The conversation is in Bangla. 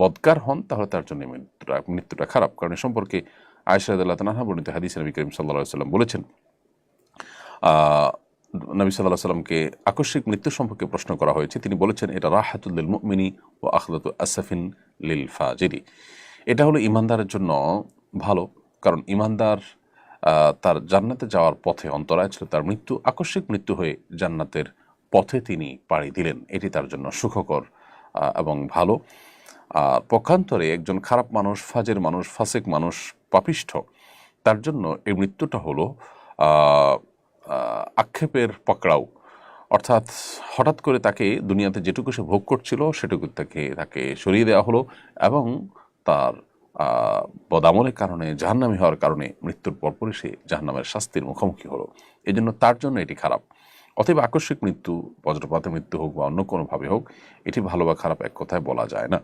বদকার হন, তাহলে তার জন্য মৃত্যুটা মৃত্যুটা খারাপ। কারণ এ সম্পর্কে আয়সা আল্লাহ তানাহা বর্ণিত হাদিস নবী করিম সাল্লাহ সাল্লাম বলেছেন নবী সাল্লাহ সাল্লামকে আকস্মিক মৃত্যু সম্পর্কে প্রশ্ন করা হয়েছে। তিনি বলেছেন, এটা রাহাতুল্লিল মুমিনী ও আখলাতু আসাফিন লিল ফাজিরি। এটা হলো ইমানদারের জন্য ভালো, কারণ ইমানদার তার জান্নাতে যাওয়ার পথে অন্তরায় ছিল, তার মৃত্যু, আকস্মিক মৃত্যু হয়ে জান্নাতের পথে তিনি পাড়ি দিলেন। এটি তার জন্য সুখকর এবং ভালো। পক্ষান্তরে একজন খারাপ মানুষ, ফাজের মানুষ, ফাসেক মানুষ পাপিষ্ঠ, তার জন্য এই মৃত্যুটা হলো আক্ষেপের পকড়াও। অর্থাৎ হঠাৎ করে তাকে দুনিয়াতে যেটুকু সে ভোগ করছিল, সেটুকু তাকে তাকে সরিয়ে দেওয়া হলো এবং তার বদামলের কারণে, জাহান্নামী হওয়ার কারণে মৃত্যুর পরপরই সে জাহান্নামের শাস্তির মুখোমুখি হলো। এই জন্য তার জন্য এটি খারাপ। অতএব আকস্মিক মৃত্যু, বজ্রপাতে মৃত্যু হোক বা অন্য কোনোভাবে হোক, এটি ভালো বা খারাপ এক কথায় বলা যায় না।